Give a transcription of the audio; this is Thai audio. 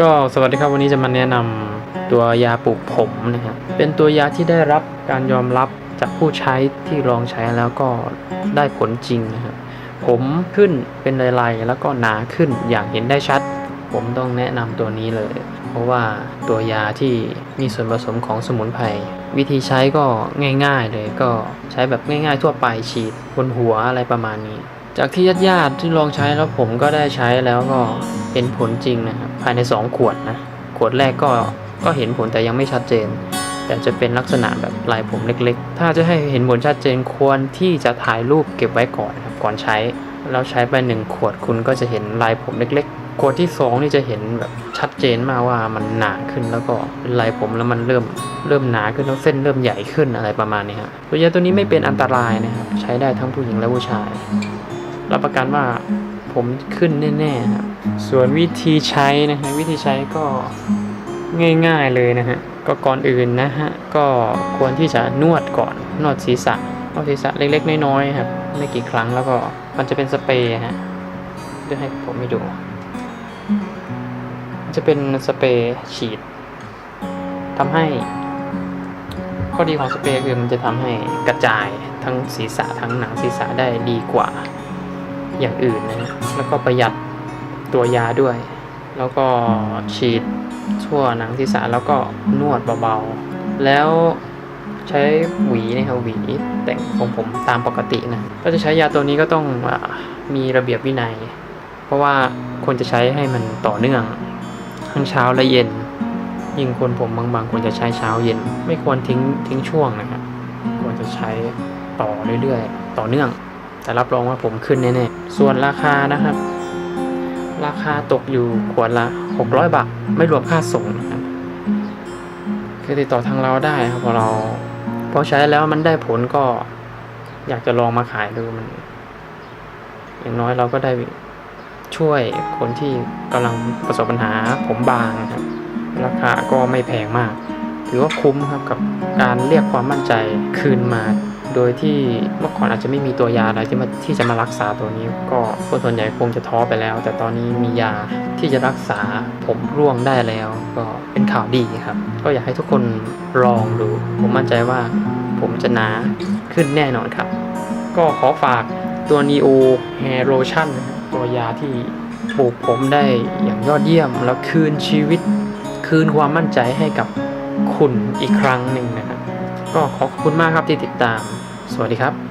ก็สวัสดีครับวันนี้จะมาแนะนำตัวยาปลูกผมนะครับเป็นตัวยาที่ได้รับการยอมรับจากผู้ใช้ที่ลองใช้แล้วก็ได้ผลจริงนะครับผมขึ้นเป็นลายๆแล้วก็หนาขึ้นอย่างเห็นได้ชัด ผมต้องแนะนำตัวนี้เลย เพราะว่าตัวยาที่มีส่วนผสมของสมุนไพรวิธีใช้ก็ง่าย ๆเลยก็ใช้แบบง่าย ๆ ทั่วไปฉีดบนหัวอะไรประมาณนี้ จากที่ญาติๆที่ลองใช้แล้วผมก็ได้ใช้แล้วก็เห็นผลจริงนะครับภายใน 2 ขวดนะขวดแรกก็ก็เห็นผลแต่ยังไม่ชัดเจน แต่จะเป็นลักษณะแบบลายผมเล็กๆ ถ้าจะให้เห็นผลชัดเจนควรที่จะถ่ายรูปเก็บไว้ก่อนนะครับก่อนใช้แล้วใช้ไปหนึ่งขวดคุณก็จะเห็นลายผมเล็กๆ ขวดที่สองนี่จะเห็นแบบชัดเจนมากว่ามันหนาขึ้นแล้วก็เป็นลายผมแล้วมันเริ่มเริ่มหนาขึ้นแล้วเส้นเริ่มใหญ่ขึ้นอะไรประมาณนี้ครับตัวยาตัวนี้ไม่เป็นอันตรายนะครับใช้ได้ทั้งผู้หญิงและผู้ชาย รับประกันว่าผมขึ้นแน่ๆครับส่วนวิธีใช้นะฮะวิธีใช้ก็ง่ายๆเลยนะฮะก็ก่อนอื่นนะฮะก็ควรที่จะนวดก่อนนวดศีรษะนวดศีรษะเล็กๆน้อยๆครับไม่กี่ครั้งแล้วก็มันจะเป็นสเปรย์ฮะเดี๋ยวให้ผมให้ดูจะเป็นสเปรย์ฉีดทำให้ ข้อดีของสเปรย์คือมันจะทำให้กระจายทั้งศีรษะทั้งหนังศีรษะได้ดีกว่า อย่างอื่นนะแล้วก็ประหยัดตัวยาด้วย แล้วก็ฉีดทั่วหนังศีรษะแล้วก็นวดเบาๆ แล้วใช้หวีนะครับหวีแต่งของผมตามปกตินะถ้าจะใช้ยาตัวนี้ก็ต้องอมีระเบียบวินัย เพราะว่าควรจะใช้ให้มันต่อเนื่อง ทั้งเช้าและเย็น ยิ่งคนผมบางๆควรจะใช้เช้าเย็น ไม่ควรทิ้งทิ้งช่วงนะครับควรจะใช้ต่อเรื่อยๆ ต่อเนื่อง แต่รับรองว่าผมขึ้นแน่ๆส่วนราคานะครับ ราคาตกอยู่ขวดละ 600 บาท ไม่รวมค่าส่งนะครับคือติดต่อทางเราได้ครับพอเราพอใช้แล้วมันได้ผลก็อยากจะลองมาขายดูมัน อย่างน้อยเราก็ได้ช่วยคนที่กำลังประสบปัญหาผมบางครับ ราคาก็ไม่แพงมาก ถือว่าคุ้มครับกับการเรียกความมั่นใจคืนมา โดยที่เมื่อก่อนอาจจะไม่มีตัวยาอะไรที่มาที่จะมารักษาตัวนี้ ก็คนส่วนใหญ่คงจะท้อไปแล้ว แต่ตอนนี้มียาที่จะรักษาผมร่วงได้แล้ว ก็เป็นข่าวดีครับ ก็อยากให้ทุกคนลองดู ผมมั่นใจว่าผมจะหนาขึ้นแน่นอนครับ ก็ขอฝากตัว Neo Hair Lotion นตัวยาที่ปลูกผมได้อย่างยอดเยี่ยม แล้วคืนชีวิต คืนความมั่นใจให้กับคุณอีกครั้งหนึ่งนะครับ ก็ขอขอบคุณมากครับที่ติดตาม สวัสดีครับ